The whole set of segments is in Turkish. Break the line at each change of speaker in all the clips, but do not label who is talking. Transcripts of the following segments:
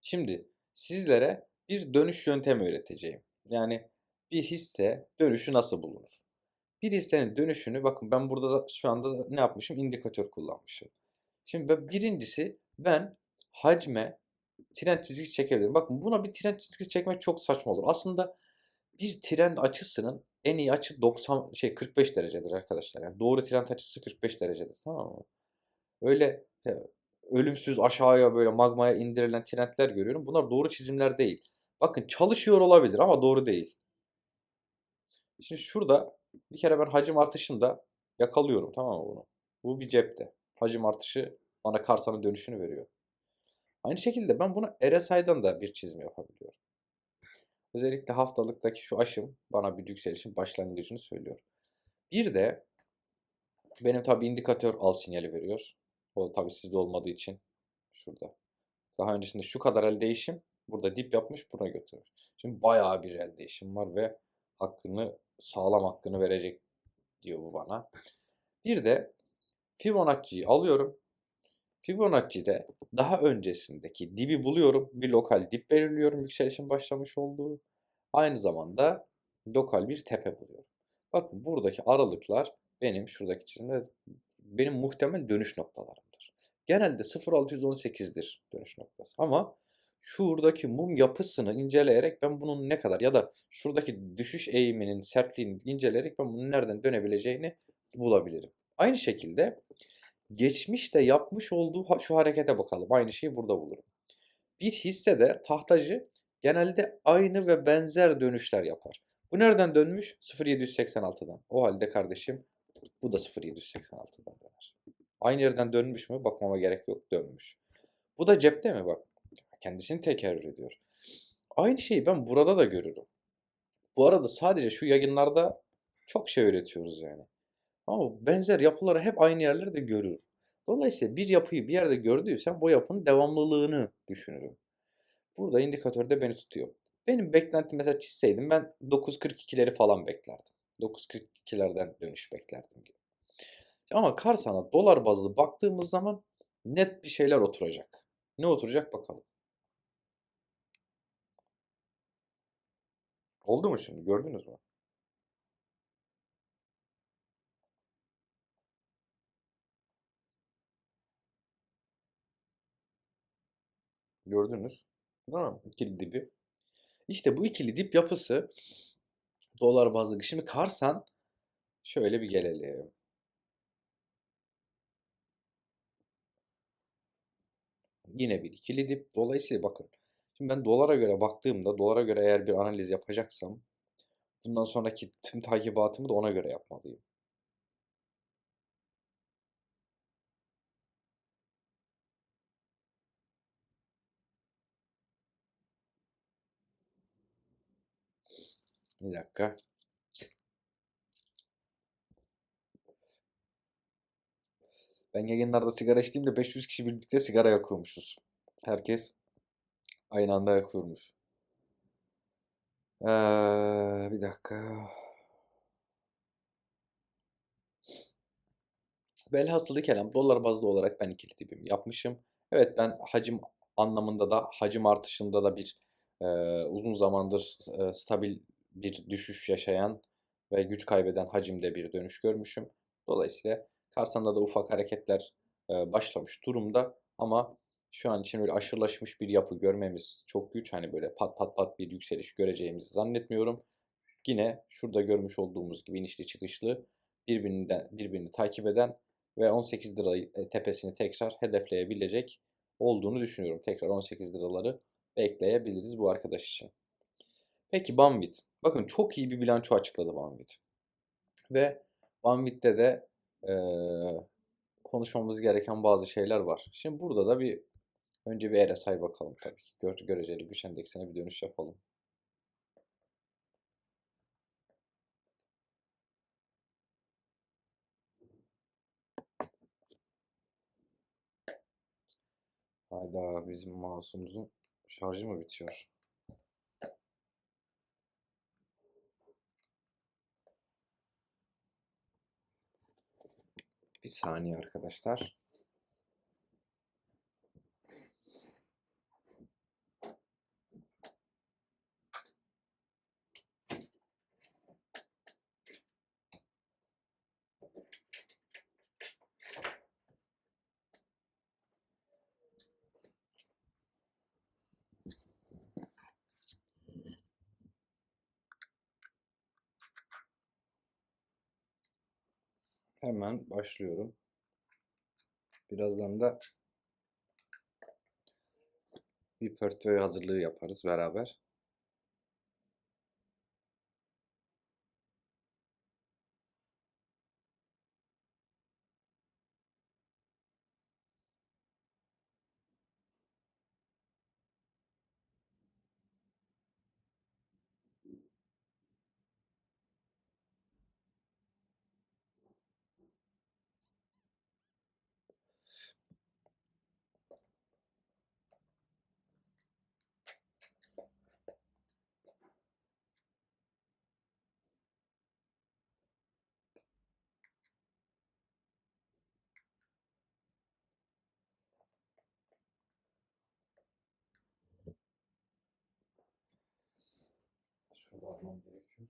Şimdi sizlere bir dönüş yöntemi öğreteceğim. Yani bir hisse dönüşü nasıl bulunur? Bir hissenin dönüşünü bakın ben burada da- şu anda ne yapmışım? İndikatör kullanmışım. Şimdi birincisi ben hacme trend çizgisi çekebilirim. Bakın buna bir trend çizgisi çekmek çok saçma olur. Aslında bir trend açısının en iyi açı 90 şey 45 derecedir arkadaşlar. Yani doğru trend açısı 45 derecedir. Tamam mı? Öyle e, ölümsüz aşağıya böyle magmaya indirilen trendler görüyorum. Bunlar doğru çizimler değil. Bakın çalışıyor olabilir ama doğru değil. Şimdi şurada bir kere ben hacim artışında yakalıyorum tamam mı bunu? Bu bir cepte. Hacim artışı bana karsanın dönüşünü veriyor. Aynı şekilde ben bunu RSI'dan da bir çizim yapabiliyorum. Özellikle haftalıktaki şu aşım bana bir yükselişin başlangıcını söylüyor. Bir de benim tabi indikatör al sinyali veriyor. O tabi sizde olmadığı için şurada. Daha öncesinde şu kadar el değişim burada dip yapmış buna götürür. Şimdi bayağı bir el değişim var ve hakkını sağlam hakkını verecek diyor bu bana. Bir de Fibonacci'yi alıyorum. Fibonacci'de daha öncesindeki dibi buluyorum. Bir lokal dip belirliyorum yükselişin başlamış olduğu. Aynı zamanda lokal bir tepe buluyorum. Bakın buradaki aralıklar benim şuradaki çizimde benim muhtemel dönüş noktalarımdır. Genelde 0.618'dir dönüş noktası. Ama şuradaki mum yapısını inceleyerek ben bunun ne kadar ya da şuradaki düşüş eğiminin sertliğini inceleyerek ben bunun nereden dönebileceğini bulabilirim. Aynı şekilde geçmişte yapmış olduğu şu harekete bakalım. Aynı şeyi burada bulurum. Bir hissede tahtacı genelde aynı ve benzer dönüşler yapar. Bu nereden dönmüş? 0786'dan. O halde kardeşim bu da 0786'dan döner. Aynı yerden dönmüş mü? Bakmama gerek yok. Dönmüş. Bu da cepte mi? Bak. Kendisini tekerrür ediyor. Aynı şeyi ben burada da görürüm. Bu arada sadece şu yayınlarda çok şey öğretiyoruz yani. Ama benzer yapıları hep aynı yerlerde görürüm. Dolayısıyla bir yapıyı bir yerde gördüysem bu yapının devamlılığını düşünürüm. Burada indikatör de beni tutuyor. Benim beklentim mesela çizseydim ben 9.42'leri falan beklerdim. 9.42'lerden dönüş beklerdim gibi. Ama Karsan'a dolar bazlı baktığımız zaman net bir şeyler oturacak. Ne oturacak bakalım. Oldu mu şimdi? Gördünüz mü? Gördünüz. Değil mi? İkili dibi. İşte bu ikili dip yapısı dolar bazlı. Şimdi Karsan şöyle bir gelelim. Yine bir ikili dip. Dolayısıyla bakın. Şimdi ben dolara göre baktığımda, dolara göre eğer bir analiz yapacaksam bundan sonraki tüm takibatımı da ona göre yapmalıyım. Bir dakika. Ben yayınlarda sigara içtiğimde 500 kişi birlikte sigara yakıyormuşuz. Herkes aynı anda yakıyormuş. Ee, bir dakika. Velhasılı kelam dolar bazlı olarak ben ikili dibim yapmışım. Evet ben hacim anlamında da hacim artışında da bir e, uzun zamandır e, stabil bir düşüş yaşayan ve güç kaybeden hacimde bir dönüş görmüşüm. Dolayısıyla Karsan'da da ufak hareketler başlamış durumda ama şu an için öyle aşırılaşmış bir yapı görmemiz çok güç. Hani böyle pat pat pat bir yükseliş göreceğimizi zannetmiyorum. Yine şurada görmüş olduğumuz gibi inişli çıkışlı birbirinden birbirini takip eden ve 18 lira e, tepesini tekrar hedefleyebilecek olduğunu düşünüyorum. Tekrar 18 liraları bekleyebiliriz bu arkadaş için. Peki Banvit. Bakın çok iyi bir bilanço açıkladı Banvit. Ve Banvit'te de eee, konuşmamız gereken bazı şeyler var. Şimdi burada da bir önce bir RSI bakalım tabii ki. Gör, göreceli güç endeksine bir dönüş yapalım. Hayda bizim mouse'umuzun şarjı mı bitiyor? Bir saniye arkadaşlar. Hemen başlıyorum. Birazdan da bir portföy hazırlığı yaparız beraber. Şöyle almam gerekiyor.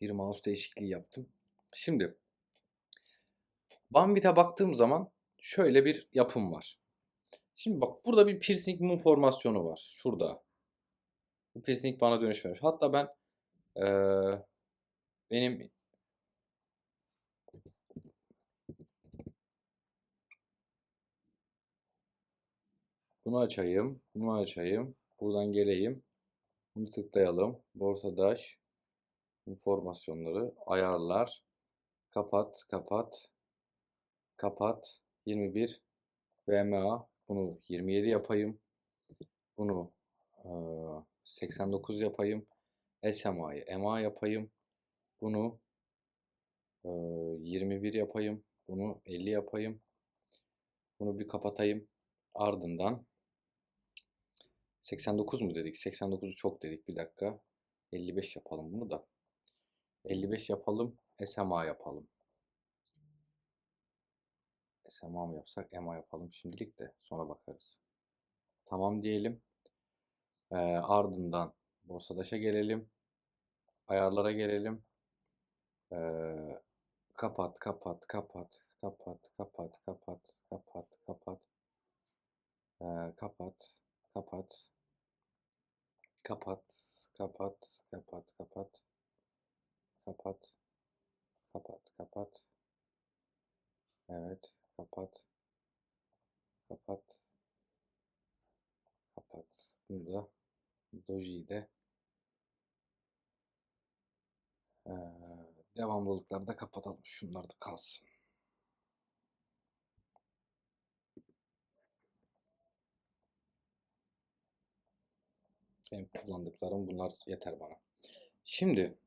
Bir mouse değişikliği yaptım. Şimdi Bambit'e baktığım zaman şöyle bir yapım var. Şimdi bak burada bir piercing mum formasyonu var. Şurada. Bu piercing bana dönüş vermiş. Hatta ben eee, benim bunu açayım. Bunu açayım. Buradan geleyim. Bunu tıklayalım. Borsadaş formasyonları ayarlar. Kapat, kapat. Kapat. 21 VMA. Bunu 27 yapayım. Bunu eee, 89 yapayım. SMA'yı MA yapayım. Bunu eee, 21 yapayım. Bunu 50 yapayım. Bunu bir kapatayım. Ardından 89 mu dedik? 89'u çok dedik. Bir dakika. 55 yapalım bunu da. 55 yapalım. SMA yapalım. SMA mı yapsak? EMA yapalım şimdilik de sonra bakarız. Tamam diyelim. Ee, ardından Borsadaş'a gelelim. Ayarlara gelelim. Ee, kapat, kapat, kapat, kapat, kapat, kapat, kapat, kapat. Ee, kapat, kapat. Kapat, kapat, kapat. Kapat. Kapat, kapat. Evet, kapat. Kapat. Kapat. Bunu da Doji'yi de ee, devamlılıkları da kapatalım. Şunlar da kalsın. Benim kullandıklarım bunlar yeter bana. Şimdi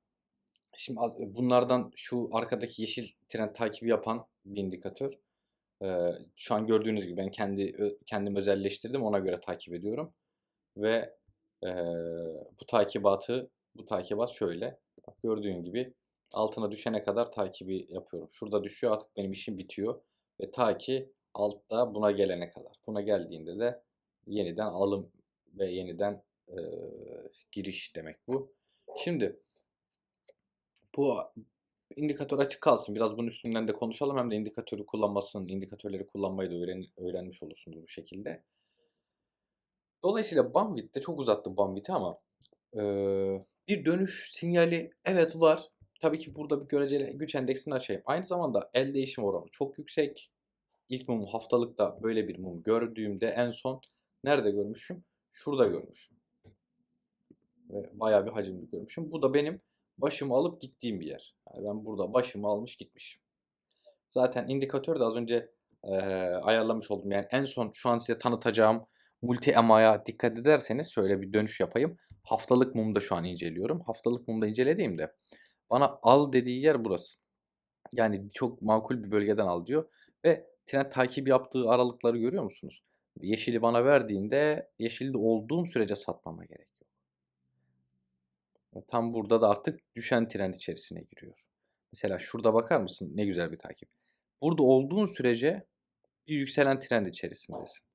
Şimdi az- bunlardan şu arkadaki yeşil tren takibi yapan bir indikatör. Ee, şu an gördüğünüz gibi ben kendi kendim özelleştirdim ona göre takip ediyorum. Ve bu takibatı bu takibat şöyle. Bak gördüğün gibi altına düşene kadar takibi yapıyorum. Şurada düşüyor artık benim işim bitiyor. Ve ta ki altta buna gelene kadar. Buna geldiğinde de yeniden alım ve yeniden ee, giriş demek bu. Şimdi bu indikatör açık kalsın. Biraz bunun üstünden de konuşalım. Hem de indikatörü kullanmasını, indikatörleri kullanmayı da öğren, öğrenmiş olursunuz bu şekilde. Dolayısıyla Bambit'te çok uzattım Bambit'i ama eee, bir dönüş sinyali evet var. Tabii ki burada bir göreceli güç endeksini açayım. Aynı zamanda el değişim oranı çok yüksek. İlk mumu haftalıkta böyle bir mum gördüğümde en son nerede görmüşüm? Şurada görmüşüm. Ve bayağı bir hacimli görmüşüm. Bu da benim başımı alıp gittiğim bir yer. Yani ben burada başımı almış gitmişim. Zaten indikatör de az önce eee, ayarlamış olduğum yani en son şu an size tanıtacağım multi EMA'ya dikkat ederseniz şöyle bir dönüş yapayım. Haftalık mumda şu an inceliyorum. Haftalık mumda incelediğimde bana al dediği yer burası. Yani çok makul bir bölgeden al diyor ve trend takibi yaptığı aralıkları görüyor musunuz? Yeşili bana verdiğinde yeşilde olduğum sürece satmama gerek yok. Tam burada da artık düşen trend içerisine giriyor. Mesela şurada bakar mısın? Ne güzel bir takip. Burada olduğun sürece bir yükselen trend içerisindesin.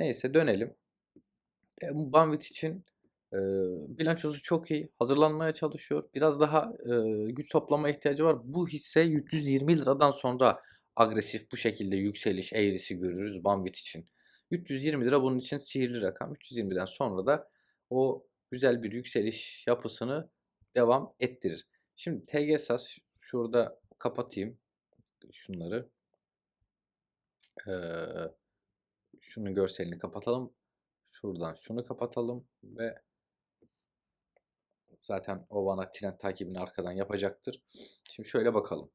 Neyse dönelim. E, Banvit için e, bilançosu çok iyi. Hazırlanmaya çalışıyor. Biraz daha e, güç toplama ihtiyacı var. Bu hisse 320 liradan sonra agresif bu şekilde yükseliş eğrisi görürüz Banvit için. 320 lira bunun için sihirli rakam. 320'den sonra da o güzel bir yükseliş yapısını devam ettirir. Şimdi TGSAS şurada kapatayım şunları. Ee, şunun görselini kapatalım. Şuradan şunu kapatalım ve zaten o bana trend takibini arkadan yapacaktır. Şimdi şöyle bakalım.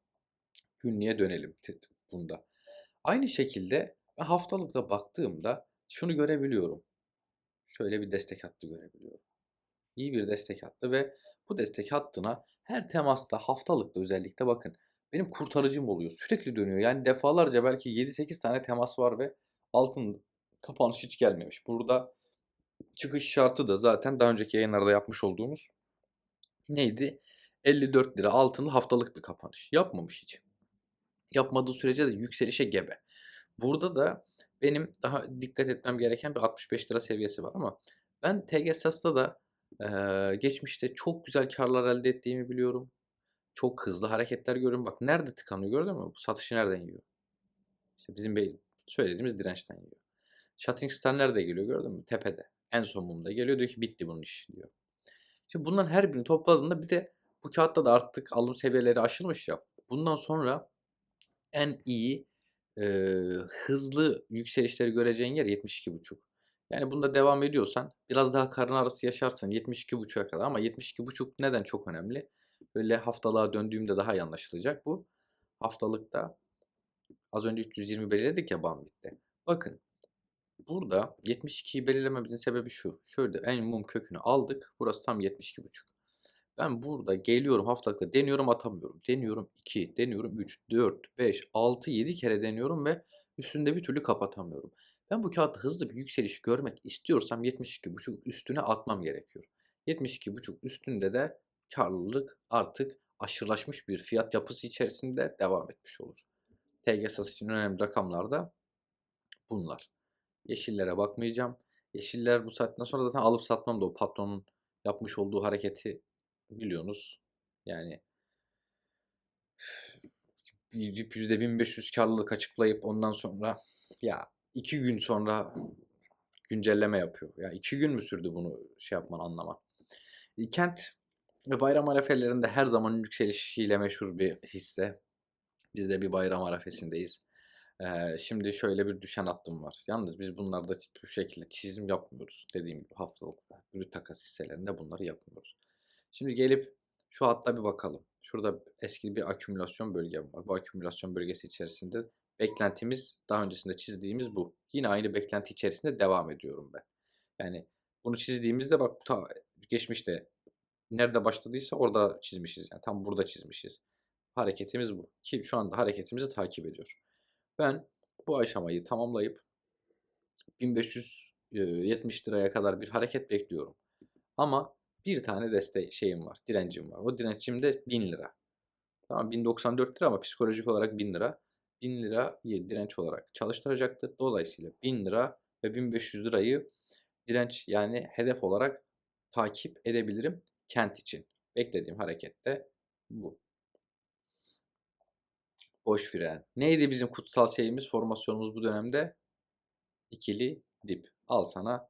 Günlüğe dönelim bunda. Aynı şekilde haftalıkta baktığımda şunu görebiliyorum. Şöyle bir destek hattı görebiliyorum. İyi bir destek hattı ve bu destek hattına her temasta haftalıkta özellikle bakın benim kurtarıcım oluyor. Sürekli dönüyor. Yani defalarca belki 7-8 tane temas var ve altın kapanış hiç gelmemiş. Burada çıkış şartı da zaten daha önceki yayınlarda yapmış olduğumuz neydi? 54 lira altınlı haftalık bir kapanış. Yapmamış hiç. Yapmadığı sürece de yükselişe gebe. Burada da benim daha dikkat etmem gereken bir 65 lira seviyesi var ama ben TGSAS'ta da e, geçmişte çok güzel karlar elde ettiğimi biliyorum. Çok hızlı hareketler görüyorum. Bak nerede tıkanıyor gördün mü? Bu satışı nereden yiyor? İşte bizim söylediğimiz dirençten yiyor. Shutting Star nerede geliyor gördün mü? Tepede. En son mumda geliyor diyor ki bitti bunun işi diyor. Şimdi bunların her birini topladığında bir de bu kağıtta da artık alım seviyeleri aşılmış ya. Bundan sonra en iyi e, hızlı yükselişleri göreceğin yer 72.5. Yani bunda devam ediyorsan biraz daha karın arası yaşarsan 72.5'a kadar ama 72.5 neden çok önemli? Böyle haftalığa döndüğümde daha iyi anlaşılacak bu. Haftalıkta az önce 320 belirledik ya Bambit'te. Bakın burada 72'yi belirlememizin sebebi şu. Şöyle en mum kökünü aldık. Burası tam 72.5. Ben burada geliyorum haftalıkta deniyorum atamıyorum. Deniyorum 2, deniyorum 3, 4, 5, 6, 7 kere deniyorum ve üstünde bir türlü kapatamıyorum. Ben bu kağıtta hızlı bir yükseliş görmek istiyorsam 72.5 üstüne atmam gerekiyor. 72.5 üstünde de karlılık artık aşırılaşmış bir fiyat yapısı içerisinde devam etmiş olur. TGSAS için önemli rakamlar da bunlar. Yeşillere bakmayacağım. Yeşiller bu saatten sonra zaten alıp satmam da o patronun yapmış olduğu hareketi biliyorsunuz. Yani %1500 karlılık açıklayıp ondan sonra ya iki gün sonra güncelleme yapıyor. Ya iki gün mü sürdü bunu şey yapman anlaman. Kent ve bayram arefelerinde her zaman yükselişiyle meşhur bir hisse. Biz de bir bayram arefesindeyiz. Ee, şimdi şöyle bir düşen hattım var. Yalnız biz bunlarda bu şekilde çizim yapmıyoruz. Dediğim gibi haftalıkta, brüt takas hisselerinde bunları yapmıyoruz. Şimdi gelip şu hatta bir bakalım. Şurada eski bir akümülasyon bölgem var. Bu akümülasyon bölgesi içerisinde beklentimiz daha öncesinde çizdiğimiz bu. Yine aynı beklenti içerisinde devam ediyorum ben. Yani bunu çizdiğimizde bak ta geçmişte nerede başladıysa orada çizmişiz. Yani tam burada çizmişiz. Hareketimiz bu. Ki şu anda hareketimizi takip ediyor. Ben bu aşamayı tamamlayıp 1570 liraya kadar bir hareket bekliyorum. Ama bir tane deste şeyim var, direncim var. O direncim de 1000 lira. Tamam 1094 lira ama psikolojik olarak 1000 lira. 1000 lira direnç olarak çalıştıracaktır. Dolayısıyla 1000 lira ve 1500 lirayı direnç yani hedef olarak takip edebilirim kent için. Beklediğim harekette bu. Boş fren. Neydi bizim kutsal şeyimiz, formasyonumuz bu dönemde? İkili dip. Al sana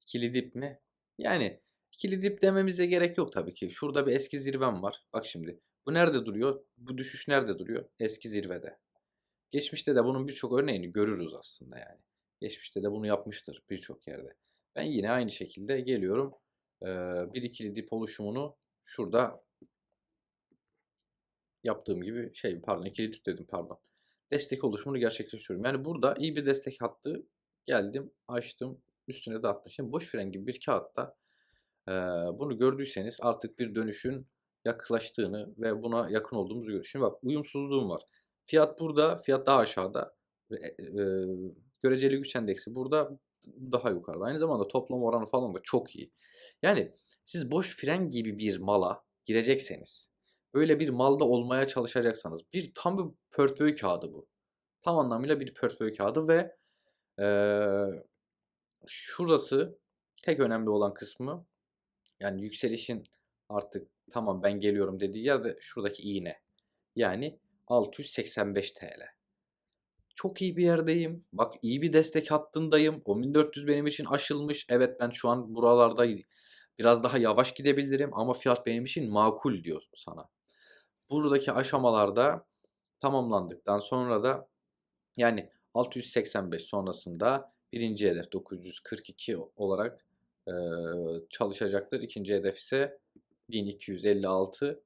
ikili dip mi? Yani ikili dip dememize gerek yok tabii ki. Şurada bir eski zirvem var. Bak şimdi. Bu nerede duruyor? Bu düşüş nerede duruyor? Eski zirvede. Geçmişte de bunun birçok örneğini görürüz aslında yani. Geçmişte de bunu yapmıştır birçok yerde. Ben yine aynı şekilde geliyorum. bir ikili dip oluşumunu şurada yaptığım gibi şey pardon ikili dip dedim pardon. destek oluşumunu gerçekleştiriyorum. Yani burada iyi bir destek hattı geldim, açtım, üstüne de attım. Şimdi boş fren gibi bir kağıtta eee, bunu gördüyseniz artık bir dönüşün yaklaştığını ve buna yakın olduğumuzu görüyoruz. Şimdi bak uyumsuzluğum var. Fiyat burada, fiyat daha aşağıda. E, eee, göreceli güç endeksi burada daha yukarıda. Aynı zamanda toplam oranı falan da çok iyi. Yani siz boş fren gibi bir mala girecekseniz, böyle bir malda olmaya çalışacaksanız bir tam bir portföy kağıdı bu. Tam anlamıyla bir portföy kağıdı ve eee, şurası tek önemli olan kısmı yani yükselişin artık tamam ben geliyorum dediği yer de şuradaki iğne. Yani 685 TL. Çok iyi bir yerdeyim. Bak iyi bir destek hattındayım. 10400 benim için aşılmış. Evet ben şu an buralarda biraz daha yavaş gidebilirim ama fiyat benim için makul diyor sana. Buradaki aşamalarda tamamlandıktan sonra da yani 685 sonrasında birinci hedef 942 olarak eee, çalışacaktır. İkinci hedef ise 1256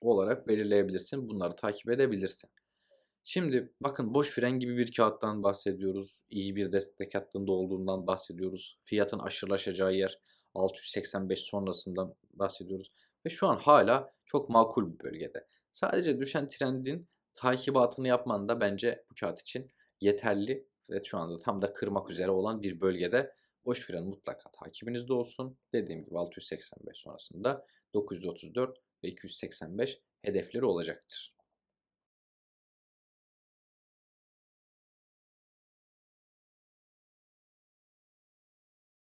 olarak belirleyebilirsin. Bunları takip edebilirsin. Şimdi bakın boş fren gibi bir kağıttan bahsediyoruz. İyi bir destek hattında olduğundan bahsediyoruz. Fiyatın aşırılaşacağı yer 685 sonrasından bahsediyoruz. Ve şu an hala çok makul bir bölgede. Sadece düşen trendin takibatını yapman da bence bu kağıt için yeterli. Ve şu anda tam da kırmak üzere olan bir bölgede boş fren mutlaka takibinizde olsun. Dediğim gibi 685 sonrasında 934 ve 285 hedefleri olacaktır.